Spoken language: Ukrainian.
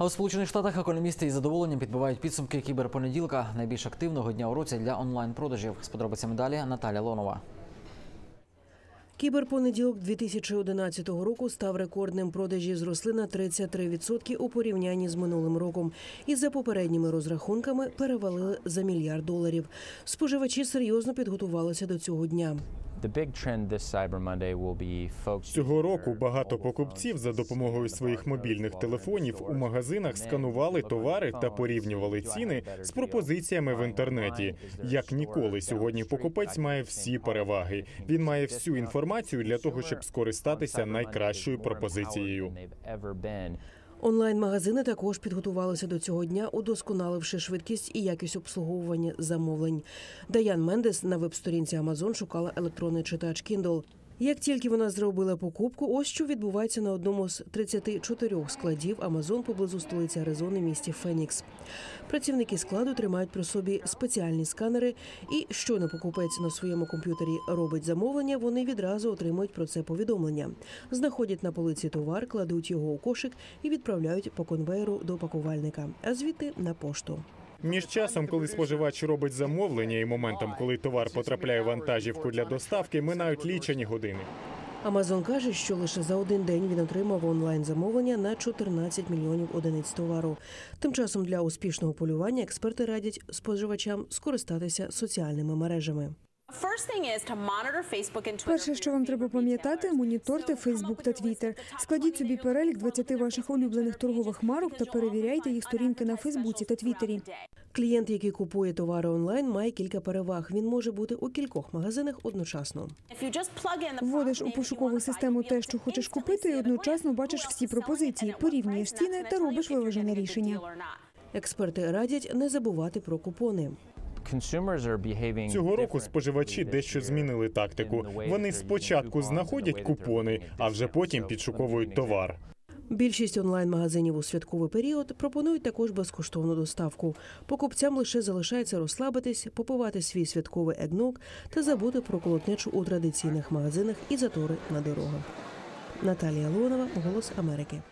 А у Сполучених Штатах економісти із задоволенням підбивають підсумки кіберпонеділка найбільш активного дня у році для онлайн-продажів. З подробицями далі Наталя Лонова. Кіберпонеділок 2011 року став рекордним. Продажі зросли на 33% у порівнянні з минулим роком. І за попередніми розрахунками перевалили за мільярд доларів. Споживачі серйозно підготувалися до цього дня. Цього року багато покупців за допомогою своїх мобільних телефонів у магазинах сканували товари та порівнювали ціни з пропозиціями в інтернеті. Як ніколи, сьогодні покупець має всі переваги. Він має всю інформацію для того, щоб скористатися найкращою пропозицією. Онлайн-магазини також підготувалися до цього дня, удосконаливши швидкість і якість обслуговування замовлень. Даян Мендес на веб-сторінці Amazon шукала електронний читач Kindle. Як тільки вона зробила покупку, ось що відбувається на одному з 34 складів Amazon поблизу столиці Аризони, місті Фенікс. Працівники складу тримають при собі спеціальні сканери, і щойно покупець на своєму комп'ютері робить замовлення, вони відразу отримують про це повідомлення. Знаходять на полиці товар, кладуть його у кошик і відправляють по конвейеру до пакувальника, а звідти на пошту. Між часом, коли споживач робить замовлення, і моментом, коли товар потрапляє в вантажівку для доставки, минають лічені години. Амазон каже, що лише за один день він отримав онлайн замовлення на 14 мільйонів одиниць товару. Тим часом для успішного полювання експерти радять споживачам скористатися соціальними мережами. Перше, що вам треба пам'ятати, моніторте Фейсбук та Твіттер. Складіть собі перелік 20 ваших улюблених торгових марок та перевіряйте їх сторінки на Фейсбуці та Твіттері. Клієнт, який купує товари онлайн, має кілька переваг. Він може бути у кількох магазинах одночасно. Вводиш у пошукову систему те, що хочеш купити, і одночасно бачиш всі пропозиції, порівнюєш ціни та робиш виважене рішення. Експерти радять не забувати про купони. Цього року споживачі дещо змінили тактику. Вони спочатку знаходять купони, а вже потім підшуковують товар. Більшість онлайн-магазинів у святковий період пропонують також безкоштовну доставку. Покупцям лише залишається розслабитись, попивати свій святковий егнок та забути про колотнечу у традиційних магазинах і затори на дорогах. Наталія Леонова, Голос Америки.